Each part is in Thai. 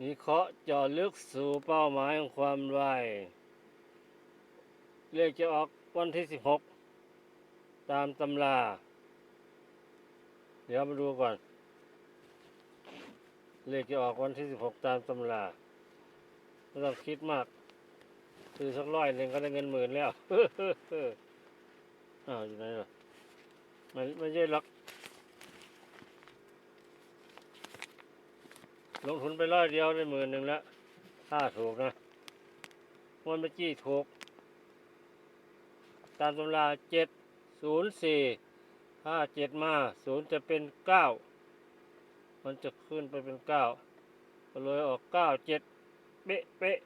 วิเคราะห์เจาะลึกสู่เป้าหมายของความไวเลขจะออกวันที่สิบหกตามตำรา เดี๋ยวมาดูก่อน เลขจะออกวันที่สิบหกตามตำราไม่ต้องคิดมากซื้อสักร้อยหนึ่งก็ได้เงินหมื่นแล้วอ้าวอยู่ไหนล่ะมันไม่ใช่หรอก ลงทุนไปร้อยเดียวได้หมื่นหนึ่งแล้วถ้าถูกนะวันเมื่อกี้ถูก ตามตำราเจ็ดศูนย์สี่ห้าเจ็ดมาศูนย์จะเป็นเก้ามันจะขึ้นไปเป็นเก้าก็เลยออกเก้าเจ็ดเป๊ะเป๊ะ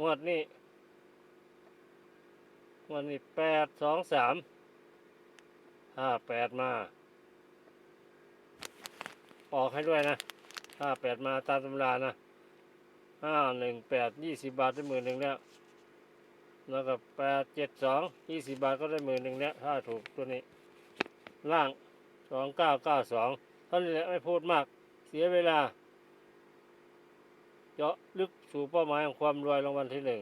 งวดนี้งวดนี้แปดสองสามห้าแปดมา ออกให้ด้วยนะ ห้าแปดมาตามตำรานะห้าหนึ่งแปดยี่สิบบาทได้หมื่นหนึ่งแล้วแล้วก็แปดเจ็ดสองยี่สิบบาทก็ได้หมื่นหนึ่งแล้วถ้าถูกตัวนี้ ล่างสองเก้าเก้าสองเท่านี้แหละไม่พูดมาก เสียเวลาเจาะลึกสู่เป้าหมายของความรวยรางวัลที่หนึ่ง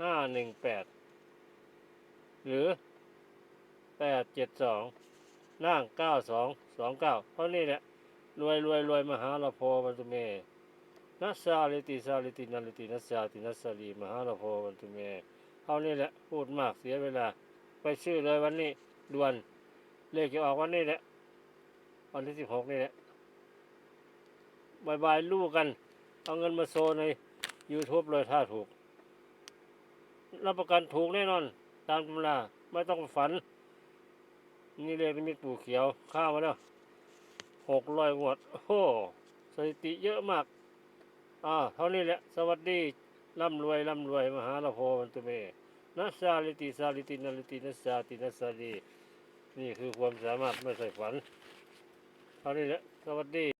ห้าหนึ่งแปดหรือแปดเจ็ดสองล่างเก้าสองสองเก้าเพราะนี่แหละ รวยรวยรวยมหาลาโพวันตุเมนัสสาลิติสาลิตินัลิตินัสสาตินัสสาลีมหาลาโพวันตุเมเท่านี้แหละพูดมากเสียเวลา ไปชื่อเลยวันนี้ด่วนเลขจะออกวันนี้แหละวันที่สิบหกนี่แหละบายบายลูกกัน เอาเงินมาโซใน YouTube เลยถ้าถูก รับประกันถูกแน่นอน ตามตำราไม่ต้องฝัน นี่เลขนิมิตปู่เขียว ข้าวมาแล้ว หกร้อยงวด โอ้โหสถิติเยอะมาก อ่า เท่านี้แหละ สวัสดี ร่ำรวย ร่ำรวย มหาลโพมันตุเมนัสซาลิติ ซาลิตินาลิตินัสซาตินัสซาลีนี่คือความสามารถไม่ใส่ฝัน เท่านี้แหละ สวัสดี